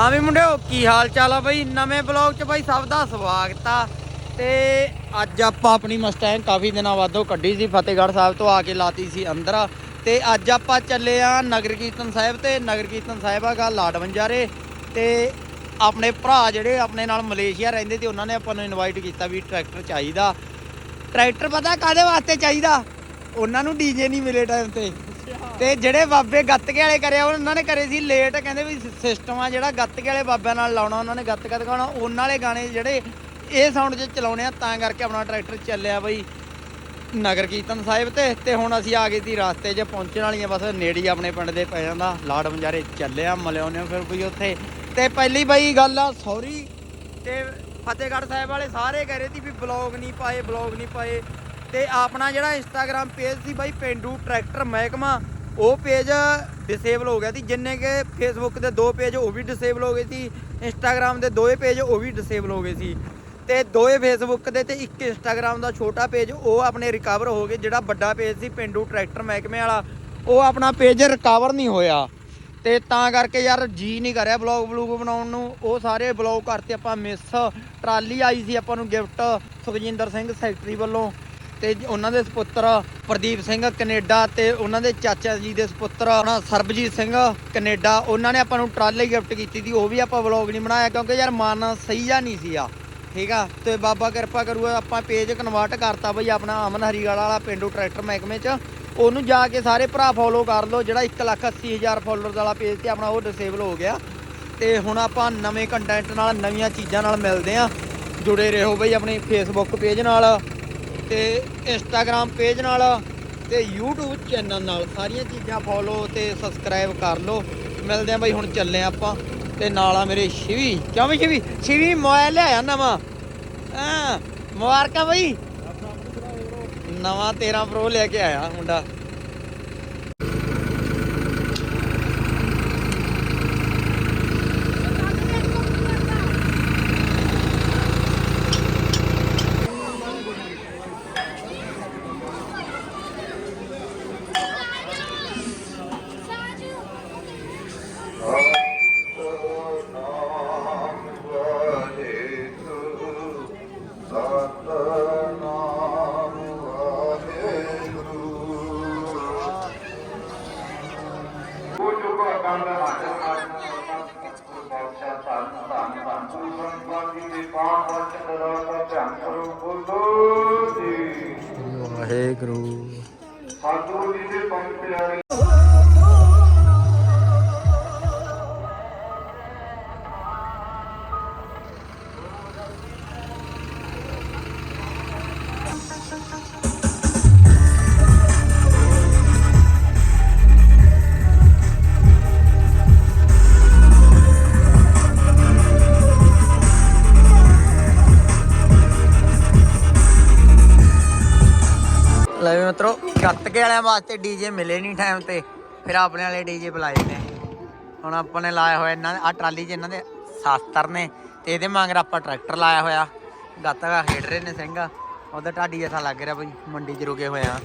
ਹਾਂ ਵੀ ਮੁੰਡਿਓ, ਕੀ ਹਾਲ ਚਾਲ ਆ ਬਈ? ਨਵੇਂ ਬਲੌਗ 'ਚ ਬਈ ਸਭ ਦਾ ਸਵਾਗਤ ਆ। ਤੇ ਅੱਜ ਆਪਾਂ ਆਪਣੀ ਮਸਟੈਂਗ ਕਾਫੀ ਦਿਨਾਂ ਬਾਅਦੋਂ ਕੱਢੀ ਸੀ, ਫਤਿਹਗੜ੍ਹ ਸਾਹਿਬ ਤੋਂ ਆ ਕੇ ਲਾਤੀ ਸੀ ਅੰਦਰ। ਤੇ ਅੱਜ ਆਪਾਂ ਚੱਲੇ ਆ ਨਗਰ ਕੀਰਤਨ ਸਾਹਿਬ ਤੇ। ਨਗਰ ਕੀਰਤਨ ਸਾਹਿਬ ਹੈਗਾ ਲਾਡਵੰਜਾਰੇ ਤੇ ਆਪਣੇ ਭਰਾ ਜਿਹੜੇ ਆਪਣੇ ਨਾਲ ਮਲੇਸ਼ੀਆ ਰਹਿੰਦੇ ਤੇ ਉਹਨਾਂ ਨੇ ਆਪਾਂ ਨੂੰ ਇਨਵਾਈਟ ਕੀਤਾ ਵੀ ਟਰੈਕਟਰ ਚਾਹੀਦਾ। ਟਰੈਕਟਰ ਪਤਾ ਕਾਦੇ ਵਾਸਤੇ ਚਾਹੀਦਾ? ਉਹਨਾਂ ਨੂੰ ਡੀਜੇ ਨਹੀਂ ਮਿਲੇ ਟਾਈਮ ਤੇ। ਤੇ ਜਿਹੜੇ ਬਾਬੇ ਗੱਤਕੇ ਵਾਲੇ ਕਰਿਆ, ਉਹਨਾਂ ਨੇ ਕਰੇ ਸੀ ਲੇਟ ਕਹਿੰਦੇ ਵੀ ਸਿਸਟਮ ਆ ਜਿਹੜਾ ਗੱਤਕੇ ਵਾਲੇ ਬਾਬਿਆਂ ਨਾਲ ਲਾਉਣਾ, ਉਹਨਾਂ ਨੇ ਗੱਤਕਾ ਦਿਖਾਉਣਾ, ਉਹਨਾਂ ਵਾਲੇ ਗਾਣੇ ਜਿਹੜੇ ਇਹ ਸਾਊਂਡ 'ਚ ਚਲਾਉਣੇ ਆ, ਤਾਂ ਕਰਕੇ ਆਪਣਾ ਟਰੈਕਟਰ ਚੱਲਿਆ ਬਈ ਨਗਰ ਕੀਰਤਨ ਸਾਹਿਬ ਤੇ ਤੇ ਹੁਣ ਅਸੀਂ ਆ ਗਏ ਸੀ ਰਸਤੇ 'ਚ ਪਹੁੰਚਣ ਵਾਲੀਆਂ, ਬਸ ਨੇੜੇ ਹੀ ਆਪਣੇ ਪਿੰਡ ਦੇ ਪੈ ਜਾਂਦਾ ਲਾੜ ਬੰਜਾਰੇ ਚੱਲਿਆ ਮਲਿਆਉਨੇ ਫਿਰ ਕੋਈ ਉੱਥੇ। ਤੇ ਪਹਿਲੀ ਬਈ ਗੱਲ ਆ ਸੌਰੀ ਤੇ ਫਤਿਹਗੜ੍ਹ ਸਾਹਿਬ ਵਾਲੇ ਸਾਰੇ ਕਹਿ ਰਹੇ ਸੀ ਵੀ ਬਲੌਗ ਨਹੀਂ ਪਾਏ ਬਲੌਗ ਨਹੀਂ ਪਾਏ। ਤੇ ਆਪਣਾ ਜਿਹੜਾ ਇੰਸਟਾਗ੍ਰam ਪੇਜ ਸੀ ਬਾਈ ਪਿੰਡੂ ਟਰੈਕਟਰ ਮਹਿਕਮਾ ਉਹ ਪੇਜ ਡਿਸੇਬਲ ਹੋ ਗਿਆ ਸੀ, ਜਿੰਨੇ ਕਿ ਫੇਸਬੁੱਕ ਦੇ ਦੋ ਪੇਜ ਉਹ ਵੀ ਡਿਸੇਬਲ ਹੋ ਗਏ ਸੀ ਇੰਸਟਾਗ੍ਰam ਦੇ ਦੋਏ ਪੇਜ ਉਹ ਵੀ ਡਿਸੇਬਲ ਹੋ ਗਏ ਸੀ। ਤੇ ਦੋਏ ਫੇਸਬੁੱਕ ਦੇ ਤੇ ਇੱਕ ਇੰਸਟਾਗ੍ਰam ਦਾ ਛੋਟਾ ਪੇਜ ਉਹ ਆਪਣੇ ਰਿਕਵਰ ਹੋ ਗਏ, ਜਿਹੜਾ ਵੱਡਾ ਪੇਜ ਸੀ ਪਿੰਡੂ ਟਰੈਕਟਰ ਮਹਿਕਮੇ ਵਾਲਾ। ਉਹ ਆਪਣਾ ਪੇਜ ਰਿਕਵਰ ਨਹੀਂ ਹੋਇਆ। ਤੇ ਤਾਂ ਕਰਕੇ ਯਾਰ ਜੀ ਨਹੀਂ ਕਰਿਆ ਬਲੌਗ ਬਲੂਗ ਬਣਾਉਣ ਨੂੰ। ਉਹ ਸਾਰੇ ਬਲੌਗ ਕਰਤੇ ਆਪਾਂ ਮਿਸ ਟਰਾਲੀ ਆਈ ਸੀ ਆਪਾਂ ਨੂੰ ਗਿਫਟ ਸੁਖਜਿੰਦਰ ਸਿੰਘ ਸੈਕਟਰੀ ਵੱਲੋਂ। ਤੇ ਉਹਨਾਂ ਦੇ ਸੁਪੁੱਤਰ ਪ੍ਰਦੀਪ ਸਿੰਘ ਕੈਨੇਡਾ ਤੇ ਉਹਨਾਂ ਦੇ ਚਾਚਾ ਜੀ ਦੇ ਸੁਪੁੱਤਰ ਸਰਬਜੀਤ ਸਿੰਘ ਕੈਨੇਡਾ, ਉਹਨਾਂ ਨੇ ਆਪਾਂ ਨੂੰ ਟਰਾਲੀ ਗਿਫਟ ਕੀਤੀ ਸੀ, ਉਹ ਵੀ ਆਪਾਂ ਵਲੌਗ ਨਹੀਂ ਬਣਾਇਆ ਕਿਉਂਕਿ ਯਾਰ ਮਨ ਸਹੀ ਜਾਂ ਨਹੀਂ ਸੀ ਆ। ਠੀਕ ਆ? ਤੇ ਬਾਬਾ ਕਿਰਪਾ ਕਰੂਗਾ, ਆਪਾਂ ਪੇਜ ਕਨਵਰਟ ਕਰਤਾ ਬਈ ਆਪਣਾ ਅਮਨ ਹਰੀਵਾਲਾ ਵਾਲਾ ਪਿੰਡੂ ਟਰੈਕਟਰ ਮਹਿਕਮੇ 'ਚ। ਉਹਨੂੰ ਜਾ ਕੇ ਸਾਰੇ ਭਰਾ ਫੋਲੋ ਕਰ ਲਓ, ਜਿਹੜਾ 180000 ਫੋਲੋਅਰਸ ਵਾਲਾ ਪੇਜ ਤੇ ਆਪਣਾ ਉਹ ਡਿਸੇਬਲ ਹੋ ਗਿਆ। ਤੇ ਹੁਣ ਆਪਾਂ ਨਵੇਂ ਕੰਟੈਂਟ ਨਾਲ, ਨਵੀਆਂ ਚੀਜ਼ਾਂ ਨਾਲ ਮਿਲਦੇ ਆ। ਜੁੜੇ ਰਹੋ ਬਈ ਆਪਣੀ ਫੇਸਬੁੱਕ ਪੇਜ ਨਾਲ। ਤੇ ਇੰਸਟਾਗ੍ਰam ਪੇਜ ਨਾਲ ਤੇ YouTube ਚੈਨਲ ਨਾਲ ਸਾਰੀਆਂ ਚੀਜ਼ਾਂ ਫੋਲੋ ਤੇ ਸਬਸਕ੍ਰਾਈਬ ਕਰ ਲਓ। ਮਿਲਦੇ ਆ ਬਾਈ ਹੁਣ ਚੱਲੇ ਆਂ ਆਪਾਂ ਤੇ ਨਾਲ ਆ ਮੇਰੇ ਸ਼ਿਵੀ। ਕਿਉਂ ਵੀ ਸ਼ਿਵੀ? ਸ਼ਿਵੀ, ਮੋਬਾਈਲ ਲਿਆਇਆ ਨਵਾਂ। ਹਾਂ, ਮੁਬਾਰਕਾਂ ਬਾਈ। ਨਵਾਂ 13 ਪ੍ਰੋ ਲੈ ਕੇ ਆਇਆ ਮੁੰਡਾ ਸਤਨਾਮ ਵਾਹਿਗੁਰੂ ਉਹ ਜੋ ਕੋ ਕੰਮ ਦਾ ਹਾਜ਼ਰ ਬਾਦਸ਼ਾਹ ਧੰਨ ਧੰਨ ਧੰਨ ਗੁਰੂ ਗ੍ਰੰਥ ਜੀ ਦੇ ਪਾਠ ਵਚਨ ਦਾ ਧਿਆਨ ਕਰੋ ਬੋਲੋ ਜੀ ਵਾਹਿਗੁਰੂ ਲੈ ਵੀ ਮਿੱਤਰੋ ਗੱਤਕੇ ਵਾਲਿਆਂ ਵਾਸਤੇ ਡੀਜੇ ਮਿਲੇ ਨਹੀਂ ਟਾਈਮ ਤੇ, ਫਿਰ ਆਪਣੇ ਵਾਲੇ ਡੀਜੇ ਬੁਲਾਏ ਨੇ। ਹੁਣ ਆਪਾਂ ਨੇ ਲਾਇਆ ਹੋਇਆ ਇਹਨਾਂ ਆ ਟਰਾਲੀ 'ਚ ਇਹਨਾਂ ਦੇ ਸ਼ਾਸਤਰ ਨੇ, ਤੇ ਇਹਦੇ ਮਗਰ ਆਪਾਂ ਟਰੈਕਟਰ ਲਾਇਆ ਹੋਇਆ। ਗੱਤਕਾ ਖੇਡ ਰਹੇ ਨੇ ਸਿੰਘ, ਉਹਦਾ ਢਾਡੀ ਜੈਸਾ ਲੱਗ ਰਿਹਾ ਬਈ, ਮੰਡੀ 'ਚ ਰੁਕੇ ਹੋਏ ਆ।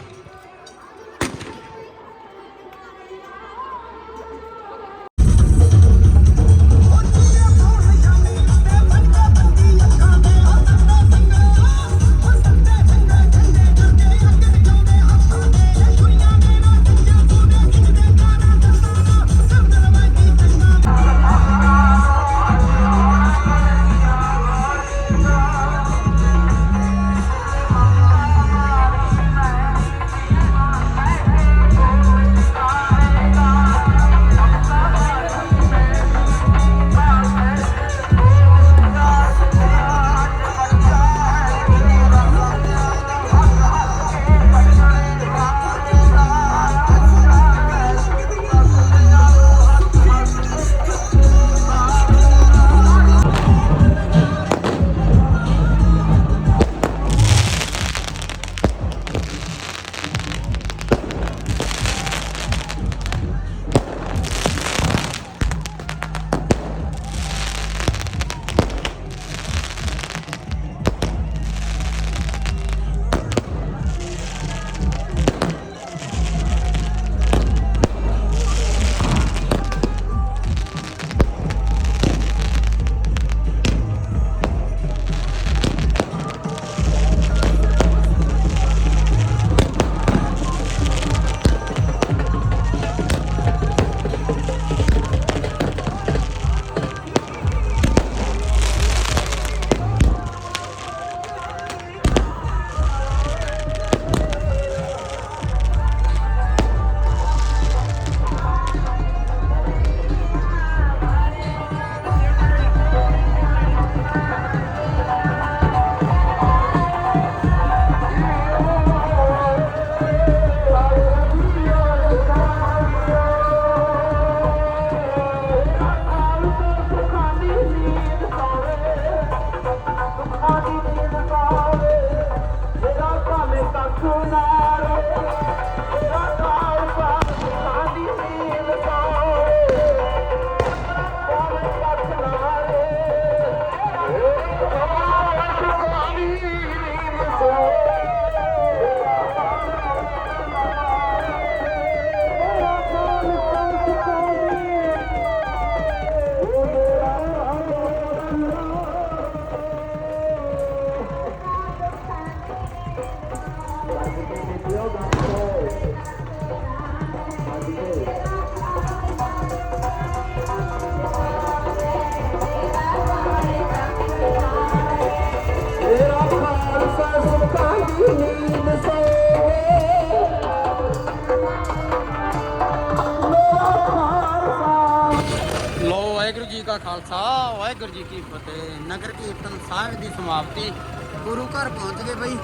ਲੋ ਖਾਲਸਾ, ਵਾਹਿਗੁਰੂ ਜੀ ਕੀ ਫਤਿਹ। ਨਗਰ ਕੀਰਤਨ ਸਾਹਿਬ ਦੀ ਸਮਾਪਤੀ। ਗੁਰੂ ਘਰ ਪਹੁੰਚ ਗਏ ਬਈ।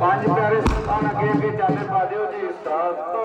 ਪੰਜ ਪਿਆਰੇ ਸੰਤਾਨ ਅੱਗੇ ਅੱਗੇ ਚਾਲੇ ਪਾ ਦਿਓ ਜੀ ਸਤਿ